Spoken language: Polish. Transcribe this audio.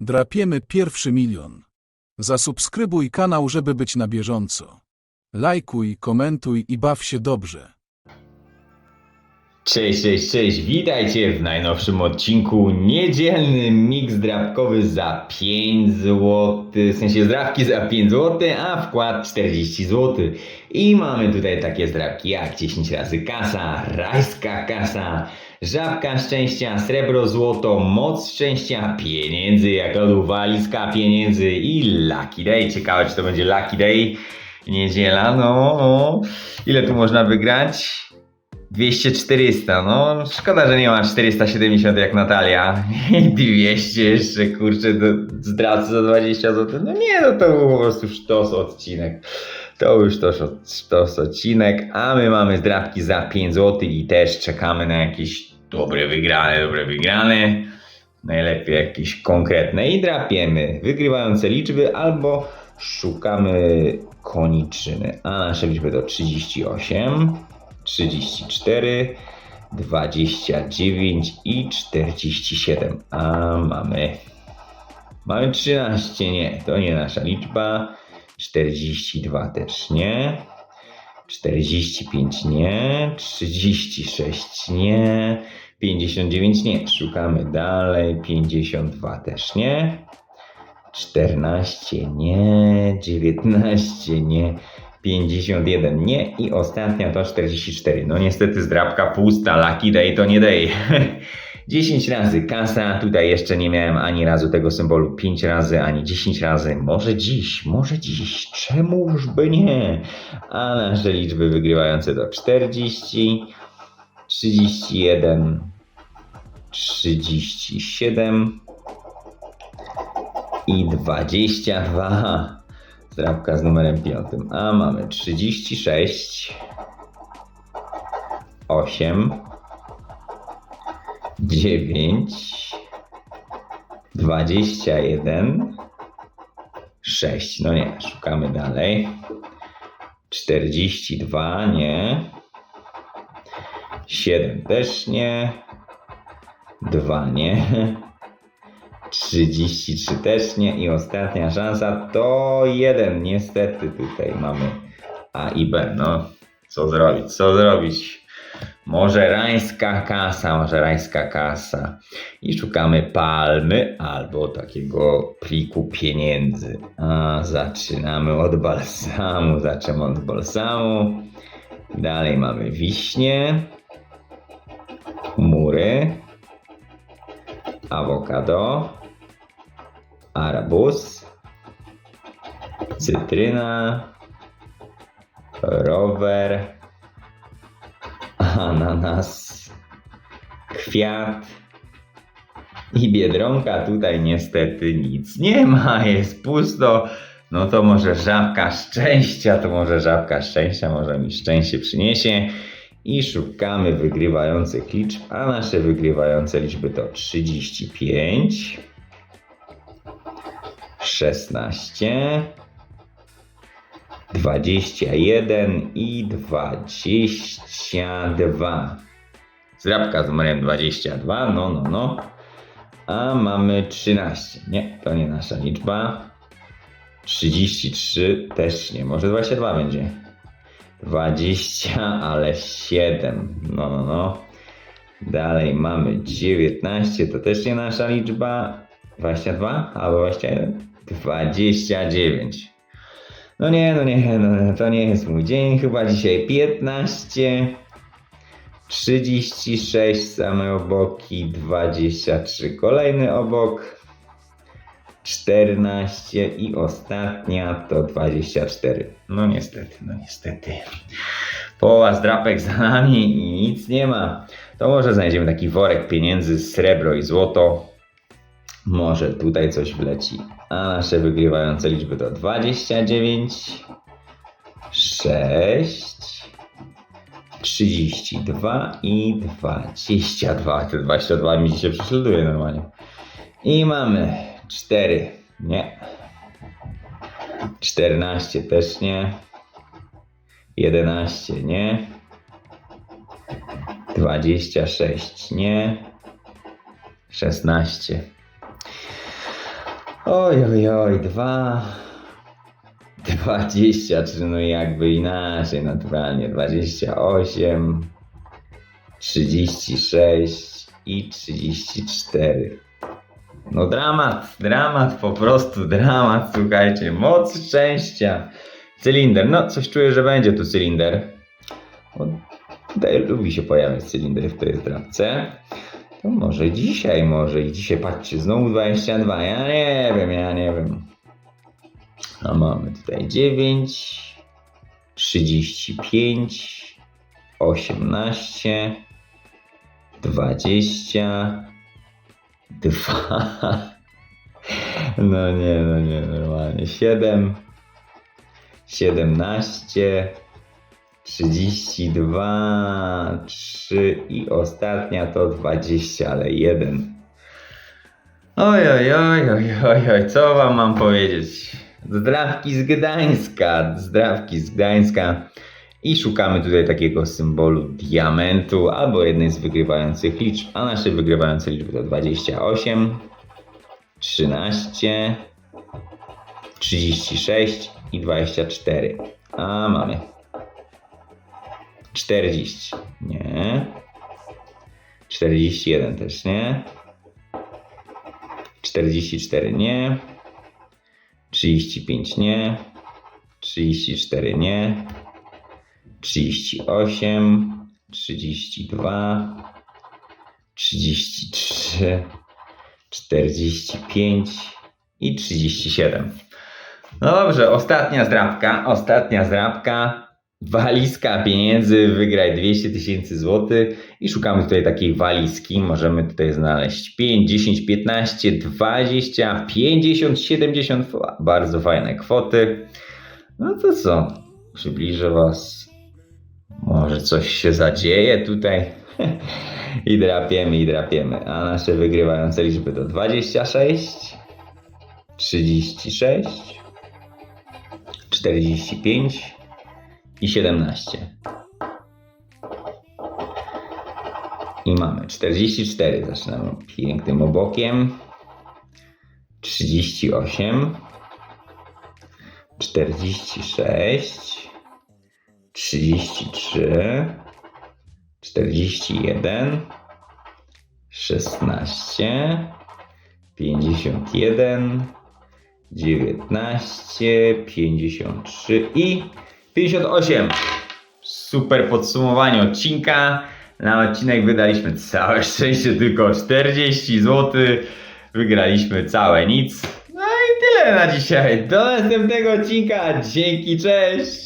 Drapiemy pierwszy milion. Zasubskrybuj kanał, żeby być na bieżąco. Lajkuj, komentuj i baw się dobrze. Cześć, cześć, cześć, witajcie w najnowszym odcinku niedzielny mix drapkowy za 5 zł, w sensie zdrapki za 5 zł, a wkład 40 zł. I mamy tutaj takie zdrapki jak 10 razy kasa, rajska kasa, żabka szczęścia, srebro, złoto, moc szczęścia, pieniędzy jak lodu, walizka pieniędzy i lucky day. Ciekawe czy to będzie lucky day, niedziela, no, no. Ile tu można wygrać? 200-400, no szkoda, że nie ma 470 jak Natalia i 200 jeszcze, kurczę, zdracy za 20 zł, no nie, no to był po prostu sztos odcinek, to już sztos, sztos odcinek, a my mamy zdrapki za 5 zł i też czekamy na jakieś dobre wygrane, dobre wygrane, najlepiej jakieś konkretne i drapiemy wygrywające liczby albo szukamy koniczyny, a nasze liczby to 38, 34, 29 i 47. A mamy. Mamy 13, nie, to nie nasza liczba. 42 też nie. 45 nie. 36 nie. 59 nie. Szukamy dalej. 52 też nie. 14 nie. 19 nie. 51 nie i ostatnia to 44. No niestety zdrabka pusta, lucky day to nie day. 10 razy kasa, tutaj jeszcze nie miałem ani razu tego symbolu 5 razy, ani 10 razy. Może dziś, może dziś, czemuż by nie? A nasze liczby wygrywające to 40, 31, 37 i 22. Zdrabka z numerem 5. A mamy 36, 8, 9, 21, 6. No nie, szukamy dalej. 42, nie. 7 też nie. 2 nie. 33 też nie i ostatnia szansa to jeden. Niestety tutaj mamy A i B. No, co zrobić? Co zrobić? Może rańska kasa, może rańska kasa. I szukamy palmy albo takiego pliku pieniędzy. A zaczynamy od balsamu. Zaczynamy od balsamu. Dalej mamy wiśnie, chmury, awokado, arbuz, cytryna, rower, ananas, kwiat i biedronka. Tutaj niestety nic nie ma, jest pusto. No to może żabka szczęścia, to może żabka szczęścia, może mi szczęście przyniesie. I szukamy wygrywających liczb, a nasze wygrywające liczby to 35, 16, 21 i 22. Zrabka z numerem 22, no, no, no. A mamy 13. Nie, to nie nasza liczba. 33 też nie, może 22 będzie. 20, ale 7. No, no, no. Dalej mamy 19, to też nie nasza liczba. 22 albo 21? 29. No nie, no nie, no, to nie jest mój dzień. Chyba dzisiaj 15. 36 same oboki, 23 kolejny obok. 14 i ostatnia to 24. No niestety, no niestety. Połowa zdrapek za nami i nic nie ma. To może znajdziemy taki worek pieniędzy, srebro i złoto. Może tutaj coś wleci. A nasze wygrywające liczby to 29, 6, 32 i 22. Te 22 mi się prześladuje normalnie. I mamy 4. Nie. 14 też nie. 11 nie. 26 nie. 16. Oj, oj, oj, dwa. 23, no jakby inaczej, naturalnie. 28, 36 i 34. No dramat, dramat, po prostu dramat, słuchajcie, moc szczęścia. Cylinder, no coś czuję, że będzie tu cylinder. Bo tutaj lubi się pojawiać cylinder w tej drapce. To może dzisiaj, może i dzisiaj, patrzcie, znowu 22, ja nie wiem, ja nie wiem. A mamy tutaj 9, 35, 18, 20, 2, no nie, no nie, normalnie, 7, 17, 32, 3 i ostatnia to 20, ale 1. Oj, oj, oj, oj, oj, oj, co wam mam powiedzieć? Zdrawki z Gdańska, zdrawki z Gdańska. I szukamy tutaj takiego symbolu diamentu albo jednej z wygrywających liczb, a nasze wygrywające liczby to 28, 13, 36 i 24. A mamy 40. Nie. 41 też nie. 44 nie. 35 nie. 34 nie. 38, 32, 33, 45 i 37. No dobrze, ostatnia zdrabka, ostatnia zdrabka. Walizka pieniędzy, wygraj 200 tysięcy złotych i szukamy tutaj takiej walizki. Możemy tutaj znaleźć 5, 10, 15, 20, 50, 70. Bardzo fajne kwoty. No to co? Przybliżę Was. Może coś się zadzieje tutaj. I drapiemy, i drapiemy. A nasze wygrywające liczby to 26, 36, 45 i 17. I mamy 44. Zaczynamy pięknym obokiem. 38, 46, 33, 41, 16, 51, 19, 53 i 58. Super podsumowanie odcinka. Na odcinek wydaliśmy całe szczęście tylko 40 zł. Wygraliśmy całe nic. No i tyle na dzisiaj. Do następnego odcinka. Dzięki, cześć.